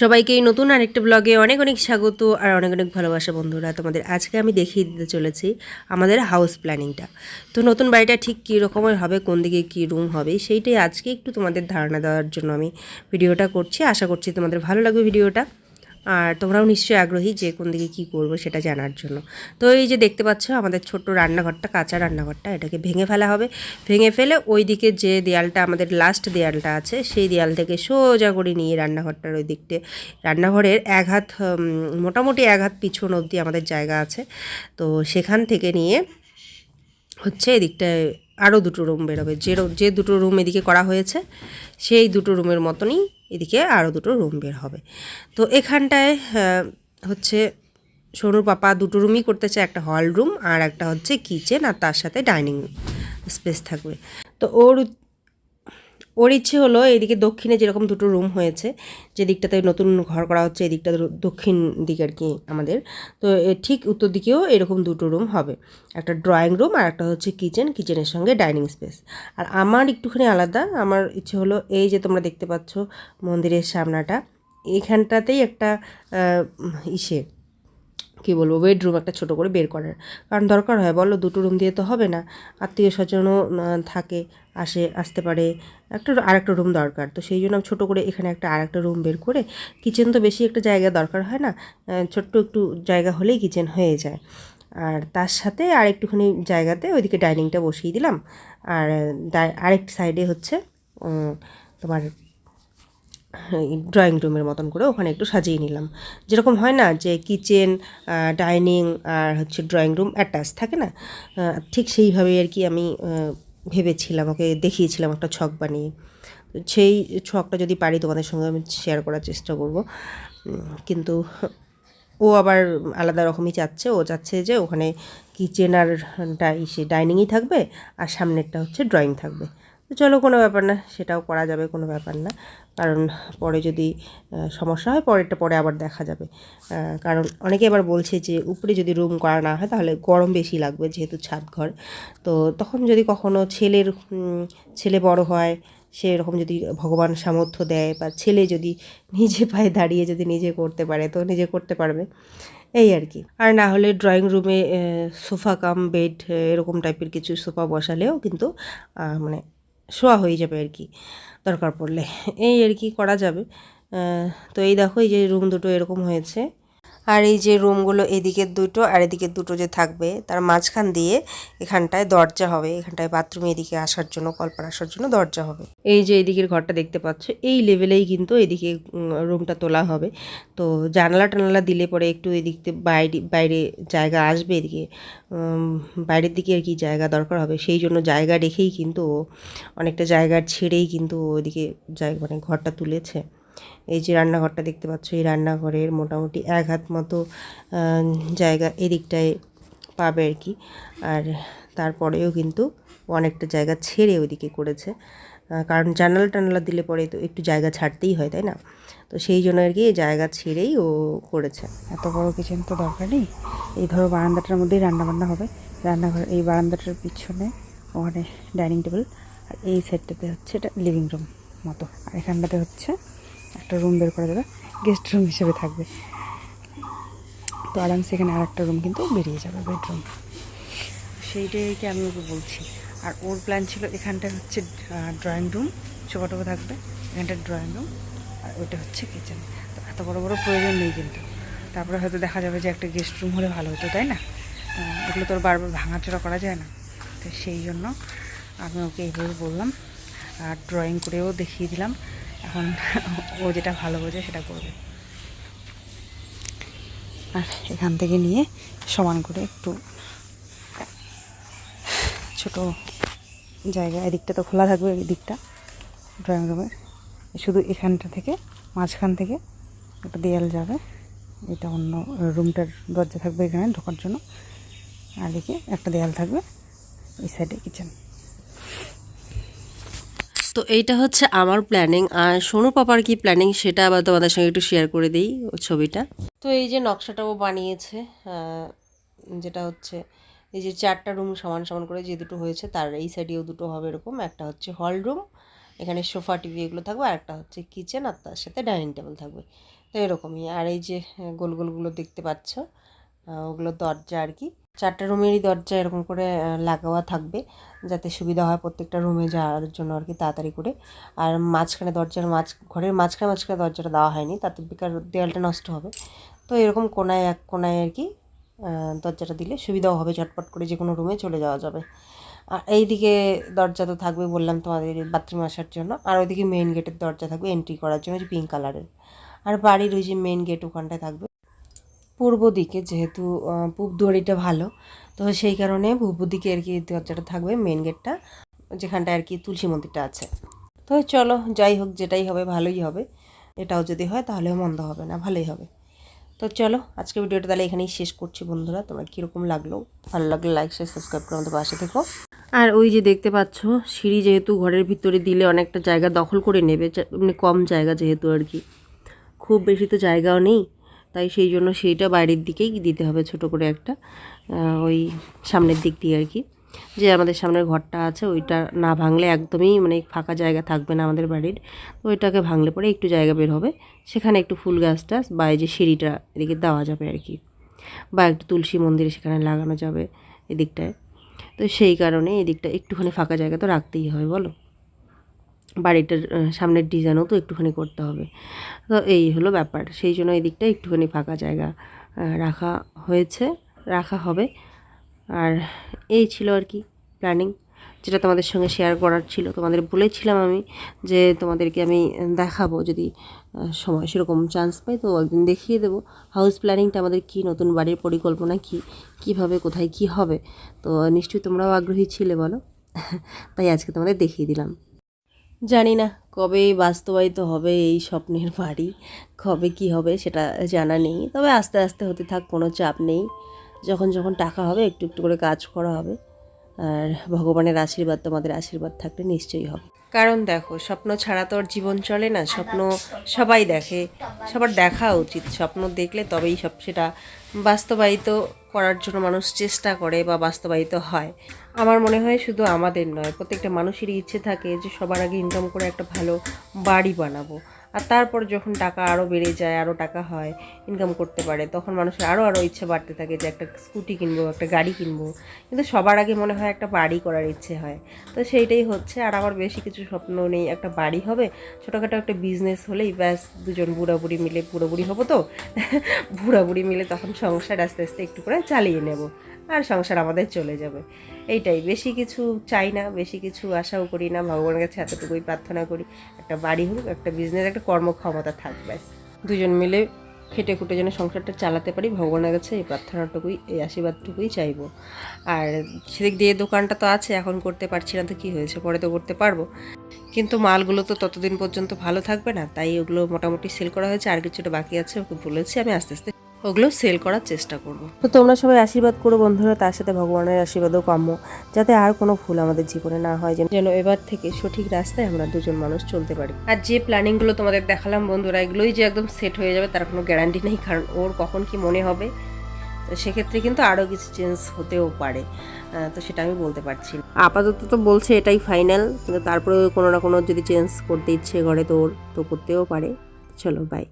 সবাইকে এই নতুন আরেকটা ব্লগে অনেক অনেক স্বাগত আর অনেক অনেক ভালোবাসা বন্ধুরা। তোমাদের আজকে আমি দেখিয়ে দিতে চলেছি আমাদের হাউস প্ল্যানিংটা তো নতুন বাড়িটা ঠিক কী রকমের হবে, কোন দিকে কী রুম হবে, সেইটাই আজকে একটু তোমাদের ধারণা দেওয়ার জন্য আমি ভিডিওটা করছি। আশা করছি তোমাদের ভালো লাগবে ভিডিওটা আর তোমরাও নিশ্চয়ই আগ্রহী যে কোন দিকে কী করব সেটা জানার জন্য। তো এই যে দেখতে পাচ্ছ, আমাদের ছোট্ট রান্নাঘরটা, কাঁচা রান্নাঘরটা, এটাকে ভেঙে ফেলা হবে। ভেঙে ফেলে ওই দিকে যে দেয়ালটা, আমাদের লাস্ট দেয়ালটা আছে, সেই দেয়াল থেকে সোজা করে নিয়ে রান্নাঘরটার ওই দিকটে। রান্নাঘরের এক হাত মোটামুটি এক হাত পিছন অবধি আমাদের জায়গা আছে। তো সেখান থেকে নিয়ে হচ্ছে এদিকটায় আরও দুটো রুম বেরোবে। যে যে দুটো রুম এদিকে করা হয়েছে, সেই দুটো রুমের মতনই এদিকে আরও দুটো রুম বের হবে। তো এখানটায় হচ্ছে সোনুর পাপা দুটো রুমই করতে চায় একটা হল রুম আর একটা হচ্ছে কিচেন আর তার সাথে ডাইনিং স্পেস থাকবে। তো ওর ওর ইচ্ছে হলো এদিকে দক্ষিণে যেরকম দুটো রুম হয়েছে, যে দিকটাতে নতুন ঘর করা হচ্ছে এই দিকটা দক্ষিণ দিকে আর কি আমাদের। তো ঠিক উত্তর দিকেও এরকম দুটো রুম হবে। একটা ড্রয়িং রুম আর একটা হচ্ছে কিচেন কিচেনের সঙ্গে ডাইনিং স্পেস আর আমার একটুখানি আলাদা, আমার ইচ্ছে হলো এই যে তোমরা দেখতে পাচ্ছ মন্দিরের সামনাটা এইখানটাতেই একটা ইসে। কী বলব বেডরুম একটা ছোট করে বের করার। কারণ দরকার হয়, বলো দুটো রুম দিয়ে তো হবে না। আত্মীয় স্বজনও থাকে, আসে, আসতে পারে। একটা আরেকটা রুম দরকার। তো সেই জন্য আমি ছোটো করে এখানে একটা আর একটা রুম বের করে কিচেন তো বেশি একটা জায়গা দরকার হয় না ছোট্ট একটু জায়গা হলেই কিচেন হয়ে যায়। আর তার সাথে আর একটুখানি জায়গাতে ওইদিকে ডাইনিংটা বসিয়ে দিলাম। আর আরেক সাইডে হচ্ছে তোমার ড্রয়িং রুমের মতন করে ওখানে একটু সাজিয়ে নিলাম। যেরকম হয় না যে কিচেন ডাইনিং আর হচ্ছে ড্রয়িং রুম অ্যাটাচ থাকে না? ঠিক সেইভাবেই আর কি আমি ভেবেছিলাম, ওকে দেখিয়েছিলাম একটা ছক বানিয়ে। সেই ছকটা যদি পারি তোমাদের সঙ্গে আমি শেয়ার করার চেষ্টা করব। কিন্তু ও আবার আলাদা রকমই চাচ্ছে। ও চাচ্ছে যে ওখানে কিচেন আর ডাইনিংই থাকবে আর সামনেরটা হচ্ছে ড্রয়িং থাকবে। তো চলো কোনো ব্যাপার না, সেটাও করা যাবে, কোনো ব্যাপার না। কারণ পরে যদি সমস্যা হয়, পরেরটা পরে আবার দেখা যাবে। কারণ অনেকে আবার বলছে যে, উপরে যদি রুম করা না হয়, তাহলে গরম বেশি লাগবে যেহেতু ছাদ ঘর। তো তখন যদি কখনো ছেলের ছেলে বড় হয় সে এরকম যদি ভগবান সামর্থ্য দেয়, বা ছেলে যদি নিজে পায়ে দাঁড়িয়ে যদি নিজে করতে পারে, তো নিজে করতে পারবে। এই আর কি। আর না হলে ড্রয়িং রুমে সোফা কাম বেড এরকম টাইপের কিছু সোফা বসালেও কিন্তু মানে শোয়া হয়ে যাবে আর কি দরকার পড়লে। এই আর কি করা যাবে। তো এই দেখো, এই যে রুম দুটো এরকম হয়েছে। আর এই যে রুমগুলো এদিকের দুটো আর এদিকে দুটো যে থাকবে, তার মাঝখান দিয়ে এখানটায় দরজা হবে। এখানটায় বাথরুমে এদিকে আসার জন্য কল্পনা আসার জন্য দরজা হবে। এই যে এদিকের ঘরটা দেখতে পাচ্ছ, এই লেভেলেই কিন্তু এদিকে রুমটা তোলা হবে। তো জানালা টানালা দিলে পরে একটু এদিক বাইরে বাইরে জায়গা আসবে এদিকে বাইরের দিকে আর কি জায়গা দরকার হবে। সেই জন্য জায়গা রেখেই কিন্তু অনেকটা জায়গা ছেড়েই কিন্তু ওইদিকে জায়গা মানে ঘরটা তুলেছে। এই যে রান্নাঘরটা দেখতে পাচ্ছ, এই রান্নাঘরের মোটামুটি এক হাত মতো জায়গা এদিকটায় পাবে আর কি। আর তারপরেও কিন্তু অনেকটা জায়গা ছেড়ে ওইদিকে করেছে। কারণ জানালা টানালা দিলে পরে তো একটু জায়গা ছাড়তেই হয়, তাই না? তো সেই জন্য আর কি এই জায়গা ছেড়েই ও করেছে। এত বড় কিচেন তো দরকার নেই। এই ধরো বারান্দাটার মধ্যেই রান্নাবান্না হবে। রান্নাঘর, এই বারান্দাটার পিছনে ওখানে ডাইনিং টেবিল, আর এই সাইডটাতে হচ্ছে এটা লিভিং রুম মতো। আর এখানটাতে হচ্ছে একটা রুম বের করা যাবে গেস্ট রুম হিসেবে থাকবে। তো আরামসে এখানে আর একটা রুম কিন্তু বেরিয়ে যাবে বেডরুম সেইটাইকে আমি ওকে বলছি। আর ওর প্ল্যান ছিল এখানটা হচ্ছে ড্রয়িং রুম ছোটো থাকবে, এখানটা ড্রয়িং রুম আর ওইটা হচ্ছে কিচেন তো এত বড় বড় প্রয়োজন নেই কিন্তু। তারপরে হয়তো দেখা যাবে যে একটা গেস্ট রুম হলে ভালো হতো, তাই না? এগুলো তো বারবার ভাঙাচোরা করা যায় না। তো সেই জন্য আমি ওকে এইভাবে বললাম, আর ড্রয়িং করেও দেখিয়ে দিলাম। এখন ও যেটা ভালো বোঝে সেটা করবে। আর এখান থেকে নিয়ে সমান করে একটু ছোট জায়গা, এদিকটা তো খোলা থাকবে, এদিকটা ড্রয়িং রুমের শুধু এখানটা থেকে, মাঝখান থেকে একটা দেয়াল যাবে। এটা অন্য রুমটার দরজা থাকবে এখানে ঢোকার জন্য। আর এদিকে একটা দেয়াল থাকবে ওই সাইডে কিচেন তো এইটা হচ্ছে আমার প্ল্যানিং আর সোনু পাপার কি প্ল্যানিং সেটা আবার তোমাদের সঙ্গে একটু শেয়ার করে দিই ও ছবিটা। তো এই যে নকশাটা ও বানিয়েছে যেটা হচ্ছে এই যে চারটা রুম সমান সমান করে যে দুটো হয়েছে, তার এই সাইডেও দুটো হবে এরকম। একটা হচ্ছে হল রুম এখানে সোফা টিভি এগুলো থাকবে, আর একটা হচ্ছে কিচেন আর তার সাথে ডাইনিং টেবিল থাকবে। তো এরকমই। আর এই যে গোল গোলগুলো দেখতে পাচ্ছ ওগুলো দরজা আর কি। চারটা রুমেরই দরজা এরকম করে লাগাওয়া থাকবে, যাতে সুবিধা হয় প্রত্যেকটা রুমে যাওয়ার জন্য আর কি তাড়াতাড়ি করে। আর মাঝখানে দরজার মাঝ, ঘরের মাঝখানে মাঝখানে দরজাটা দেওয়া হয়নি, তাতে বেকার দেওয়ালটা নষ্ট হবে। তো এরকম কোনায়, এক কোনায় আর কি দরজাটা দিলে সুবিধাও হবে চটপট করে যে কোনো রুমে চলে যাওয়া যাবে। আর এইদিকে দরজা তো থাকবে বললাম তোমাদের বাথরুম আসার জন্য, আর ওইদিকে মেইন গেটের দরজা থাকবে এন্ট্রি করার জন্য যে পিঙ্ক কালারের আর বাড়ির ওই যে মেন গেট ওখানটায় থাকবে। পূর্ব দিকে, যেহেতু পূব দুয়ারিটা ভালো, তো সেই কারণে পূর্ব দিকে আর কি দরজাটা থাকবে মেন গেটটা যেখানটায় আর কি তুলসী মন্দিরটা আছে। তো চলো, যাই হোক, যেটাই হবে, ভালোই হবে। এটাও যদি হয়, তাহলেও মন্দ হবে না, ভালোই হবে। তো চলো, আজকে ভিডিওটা তাহলে এখানেই শেষ করছি বন্ধুরা। তোমার কীরকম লাগল? ভালো লাগলে লাইক শেয়ার সাবস্ক্রাইব করে আমাদের পাশে থেকো। আর ওই যে দেখতে পাচ্ছ, সিঁড়ি যেহেতু ঘরের ভিতরে দিলে অনেকটা জায়গা দখল করে নেবে কম জায়গা যেহেতু আর কি। খুব বেশি তো জায়গাও নেই। তাই সেই জন্য সেইটা বাইরের দিকেই দিতে হবে ছোট করে একটা ওই সামনের দিক দিয়ে আর কি। যে আমাদের সামনের ঘরটা আছে ওইটা না ভাঙলে একদমই মানে ফাঁকা জায়গা থাকবে না আমাদের বাড়ির। তো ওইটাকে ভাঙলে পরে একটু জায়গা বের হবে। সেখানে একটু ফুল গাছ টাছ বা যে সিঁড়িটা এদিকে দেওয়া যাবে আর কি। বা একটু তুলসী মন্দিরে সেখানে লাগানো যাবে এদিকটায়। তো সেই কারণে এদিকটা একটুখানি ফাঁকা জায়গা তো রাখতেই হয়, বলো? বাড়িটার সামনের ডিজাইনও তো একটুখানি করতে হবে। তো এই হলো ব্যাপার। সেই জন্য এই দিকটা একটুখানি ফাঁকা জায়গা রাখা হয়েছে, রাখা হবে। আর এই ছিল আর কি প্ল্যানিং যেটা তোমাদের সঙ্গে শেয়ার করার ছিল। তোমাদের বলেছিলাম আমি যে তোমাদেরকে আমি দেখাবো, যদি সময় সেরকম চান্স পাই তো একদিন দেখিয়ে দেবো। হাউস প্ল্যানিংটা আমাদের কি, নতুন বাড়ির পরিকল্পনা কি, কীভাবে, কোথায়, কি হবে? তো নিশ্চয়ই তোমরাও আগ্রহী ছিলে বলো। তাই আজকে তোমাদের দেখিয়ে দিলাম। জানি না কবে বাস্তবায়িত হবে এই স্বপ্নের বাড়ি, কবে কি হবে সেটা জানা নেই। তবে আস্তে আস্তে হতে থাক, কোনো চাপ নেই। যখন যখন টাকা হবে, একটু একটু করে কাজ করা হবে। আর ভগবানের আশীর্বাদ, তোমাদের আশীর্বাদ থাকলে নিশ্চয়ই হবে। কারণ দেখো, স্বপ্ন ছাড়া তো আর জীবন চলে না। স্বপ্ন সবাই দেখে, সবার দেখা উচিত। স্বপ্ন দেখলে তবেই সব, সেটা বাস্তবায়িত করার জন্য মানুষ চেষ্টা করে বা বাস্তবায়িত হয়। আমার মনে হয় শুধু আমাদের নয়, প্রত্যেকটা মানুষেরই ইচ্ছে থাকে যে সবার আগে ইনকাম করে একটা ভালো বাড়ি বানাবো। আর তারপর যখন টাকা আরও বেড়ে যায় আরও টাকা হয় ইনকাম করতে পারে, তখন মানুষের আরও আরও ইচ্ছে বাড়তে থাকে যে একটা স্কুটি কিনবো, একটা গাড়ি কিনবো। কিন্তু সবার আগে মনে হয় একটা বাড়ি করার ইচ্ছে হয়। তো সেইটাই হচ্ছে। আর আমার বেশি কিছু স্বপ্ন নেই একটা বাড়ি হবে। ছোটোখাটো একটা বিজনেস হলেই ব্যাস, দুজন বুড়াবুড়ি মিলে, বুড়োবুড়ি হব তো? বুড়াবুড়ি মিলে তখন সংসার আস্তে আস্তে একটু করে চালিয়ে নেব। আর সংসার আমাদের চলে যাবে। এইটাই। বেশি কিছু চাই না, বেশি কিছু আশাও করি না। ভগবানের কাছে এতটুকুই প্রার্থনা করি, একটা বাড়ি হোক, একটা বিজনেস একটা কর্মক্ষমতা থাকবে দুজন মিলে খেটে খুটে যেন সংসারটা চালাতে পারি, ভগবানের কাছে এই প্রার্থনাটুকুই, এই আশীর্বাদটুকুই চাইব। আর সেদিক দিয়ে দোকানটা তো আছে, এখন করতে পারছি না তো কী হয়েছে, পরে তো করতে পারব। কিন্তু মালগুলো তো ততদিন পর্যন্ত ভালো থাকবে না, তাই ওগুলো মোটামুটি সেল করা হয়েছে, আর কিছুটা বাকি আছে, ওকে বলেছি আমি আস্তে আস্তে ওগুলো সেল করার চেষ্টা করব। তো তোমরা সবাই আশীর্বাদ করো বন্ধুরা তার সাথে ভগবানের আশীর্বাদও কাম্য যাতে আর কোনো ভুল আমাদের জীবনে না হয় যেন যেন এবার থেকে সঠিক রাস্তায় আমরা দুজন মানুষ চলতে পারি। আর যে প্ল্যানিংগুলো তোমাদের দেখালাম বন্ধুরা এগুলোই যে একদম সেট হয়ে যাবে তার কোনো গ্যারান্টি নেই কারণ ওর কখন কি মনে হবে। তো সেক্ষেত্রে কিন্তু আরও কিছু চেঞ্জ হতেও পারে। তো সেটা আমি বলতে পারছি না। আপাতত তো বলছে এটাই ফাইনাল কিন্তু তারপরে কোনো না কোনো যদি চেঞ্জ করতে ইচ্ছে করে তো ওর তো করতেও পারে। চলো বাই